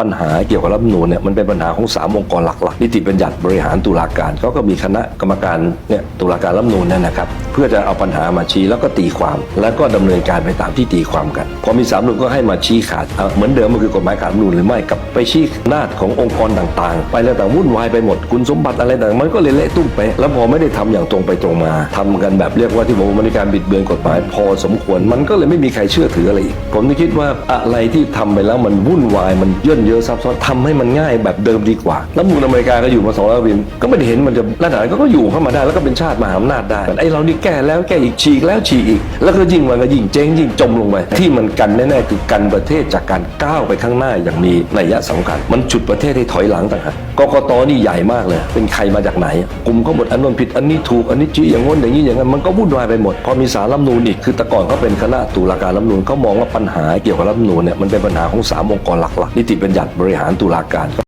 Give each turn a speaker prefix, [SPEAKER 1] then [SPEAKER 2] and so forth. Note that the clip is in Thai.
[SPEAKER 1] ปัญหาเกี่ยวกับรัฐมนูญเนี่ยมันเป็นปัญหาของสามองค์กรหลักๆ นิติบัญญัติบริหารตุลาการเขาก็มีคณะกรรมการเนี่ยตุลาการรัฐมนูญเนี่ยนะครับ เพื่อจะเอาปัญหามาชี้แล้วก็ตีความ แล้วก็ดำเนินการไปตามที่ตีความกันพอมีสามรัฐธรรมนูญก็ให้มาชี้ขาดเาเหมือนเดิมมันคือกฎหมายขาดรัฐนูญหรือไม่กับไปชี้หน้าจขององค์กรต่างๆ ไปแล้วต่างวุ่นวายไปหมดคุณสมบัติอะไรต่างมันก็เลยเละตุ้มไปแล้วพอไม่ได้ทำอย่างตรงไปตรงมาทำกันแบบเรียกว่าที่ผมมันการบิดเบือนกฎหมายพอสมควร มันก็เลยไม่มีใครเชื่อถืออะไรอีกผมคิดว่าอะไรที่ทำไปแล้วมันวุ่นวายมันย่นเยอะซับซ้อนทำให้มันง่ายแบบเดิมดีกว่า แล้วมูลอเมริกาก็อยู่มาสองร้อยปีก็ไม่ได้เห็นมันจะระดับไหนก็อยู่เข้ามาได้แล้วก็เป็นชาติมหาอำนาจได้ไอ้เรานี่แก้แล้วแก้อีกฉีกแล้วฉีกอีก แล้วก็ยิ่งมันก็ยิ่งเจ๊งยิ่งจมลงไปที่มันกันแน่ๆคือกันประเทศจากการก้าวไปข้างหน้าอย่างมีนัยยะสำคัญ มันจุดประเทศให้ถอยหลังต่างหากกกตนี่ใหญ่มากเลย เป็นใครมาจากไหน กลุ่มเขาหมดอันนั้นผิดอันนี้ถูกอันนี้จี้อย่างง้นอย่างนี้อย่างนั้นมันก็วุ่นวายไปหมดพอมีสารรัฐมนูญอีกคือแต่ก่อนเขาเป็นคณะตุลาการรัฐมนูญเขามองว่าปัญหาเกี่ยวกับรัฐมนูญเนี่ยมันเป็นปัญหาของสามองค์กรหลักๆนิติบัญญัติบริหารตุลาการ